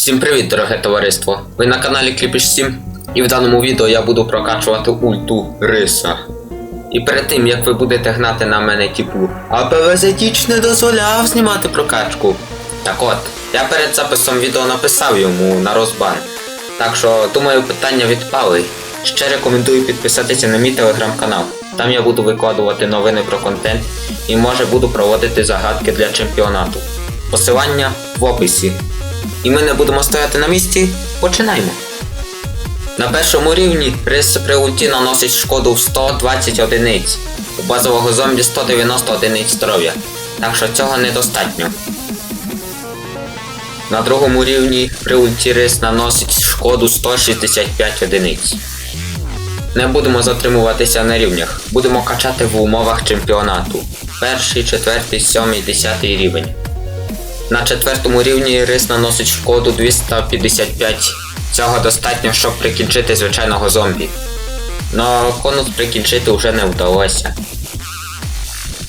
Всім привіт, дороге товариство! Ви на каналі Кліпіш 7 і в даному відео я буду прокачувати ульту Риса. І перед тим як ви будете гнати на мене типу, а ПВЗ не дозволяв знімати прокачку. Так от, я перед записом відео написав йому на розбан. Так що, думаю, питання відпали. Ще рекомендую підписатися на мій телеграм-канал. Там я буду викладувати новини про контент і може буду проводити загадки для чемпіонату. Посилання в описі. І ми не будемо стояти на місці. Починаємо. На першому рівні рис при наносить шкоду в 120 одиниць. У базового зомбі 190 одиниць здоров'я. Так що цього недостатньо. На другому рівні при рис наносить шкоду 165 одиниць. Не будемо затримуватися на рівнях, будемо качати в умовах чемпіонату. Перший, четвертий, сьомий, десятий рівень. На четвертому рівні рис наносить шкоду 255. Цього достатньо, щоб прикінчити звичайного зомбі. Но конус прикінчити вже не вдалося.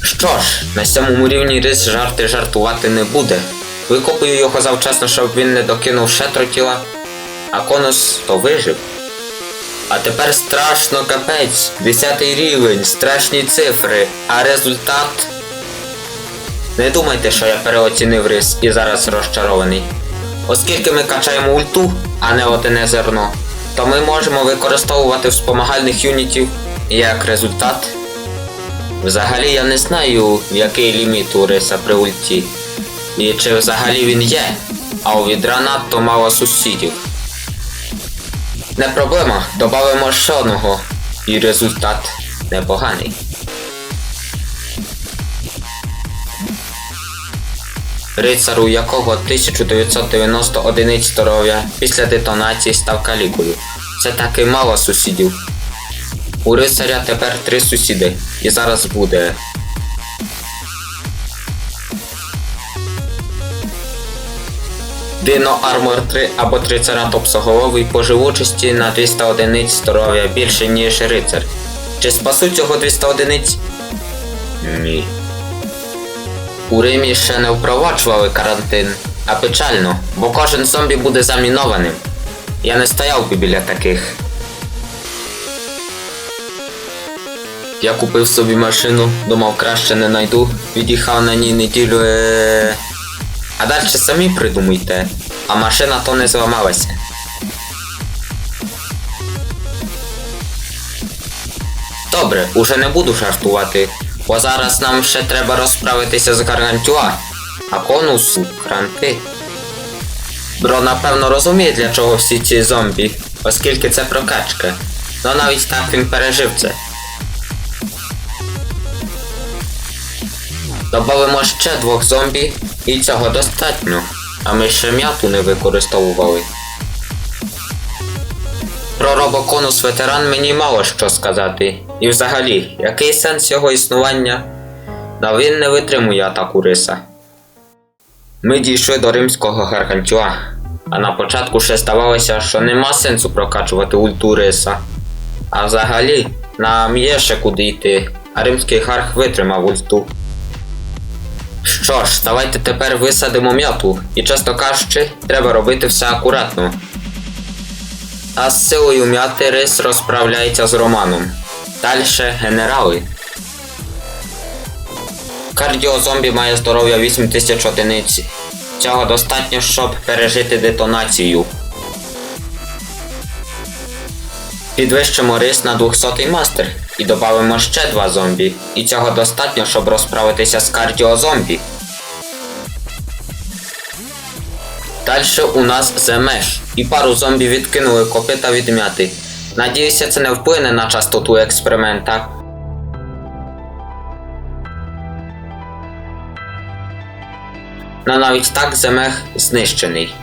Що ж, на сьомому рівні рис жарти жартувати не буде. Викопую його завчасно, щоб він не докинув ще тротіла, а конус то вижив. А тепер страшно капець, 10 рівень, страшні цифри, а результат. Не думайте, що я переоцінив рис і зараз розчарований. Оскільки ми качаємо ульту, а не одне зерно, то ми можемо використовувати вспомагальних юнітів як результат. Взагалі я не знаю, який ліміт у риса при ульті. І чи взагалі він є, а у відра надто мало сусідів. Не проблема, додамо ще одного, і результат непоганий. Рицар, у якого 1990 одиниць здоров'я після детонації став калікою. Це таки мало сусідів. У рицаря тепер три сусіди, і зараз буде. Дино Армор 3 або трицератопсоголовий по живучості на 200 одиниць здоров'я більше, ніж рицар. Чи спасуть цього 200 одиниць? Ні. У Римі ще не впроваджували карантин, а печально, бо кожен зомбі буде замінованим. Я не стояв би біля таких. Я купив собі машину, думав краще не найду, від'їхав на ній неділю. Е... А далі самі придумуйте, а машина то не зламалася. Добре, уже не буду жартувати, бо зараз нам ще треба розправитися з Гаргантюа, а конусу кранти. Бро, напевно, розуміє, для чого всі ці зомбі, оскільки це прокачка. Ну навіть так він пережив це. Добавимо ще двох зомбі, і цього достатньо, а ми ще м'яту не використовували. Про робоконус ветеран мені мало що сказати. І взагалі, який сенс його існування? Но він не витримує атаку риса. Ми дійшли до римського гаргантюа, а на початку ще здавалося, що нема сенсу прокачувати ульту риса. А взагалі, нам є ще куди йти, а римський гарх витримав ульту. Що ж, давайте тепер висадимо м'яту, і чесно кажучи, треба робити все акуратно. А з силою м'яти рис розправляється з Романом. Дальше генерали. Кардіозомбі має здоров'я 8000 одиниць. Цього достатньо, щоб пережити детонацію. Підвищимо рис на 200 мастер і додамо ще два зомбі. І цього достатньо, щоб розправитися з кардіозомбі. Дальше у нас земеш. І пару зомбі відкинули копита від м'яти. Надіюся, це не вплине на частоту експеримента. Но навіть так земех знищений.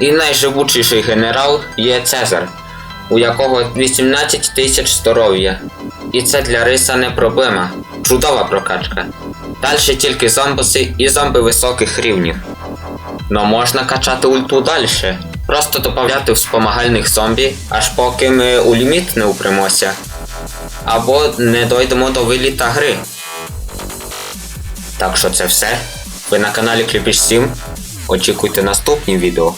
І найживучіший генерал є Цезар, у якого 18 тисяч здоров'я. І це для риса не проблема. Чудова прокачка. Далі тільки зомбоси і зомби високих рівнів. Но можна качати ульту далі. Просто додати вспомагальних зомбі, аж поки ми у ліміт не упремося. Або не дойдемо до виліта гри. Так що це все. Ви на каналі Кліпіш 7. Очікуйте наступні відео.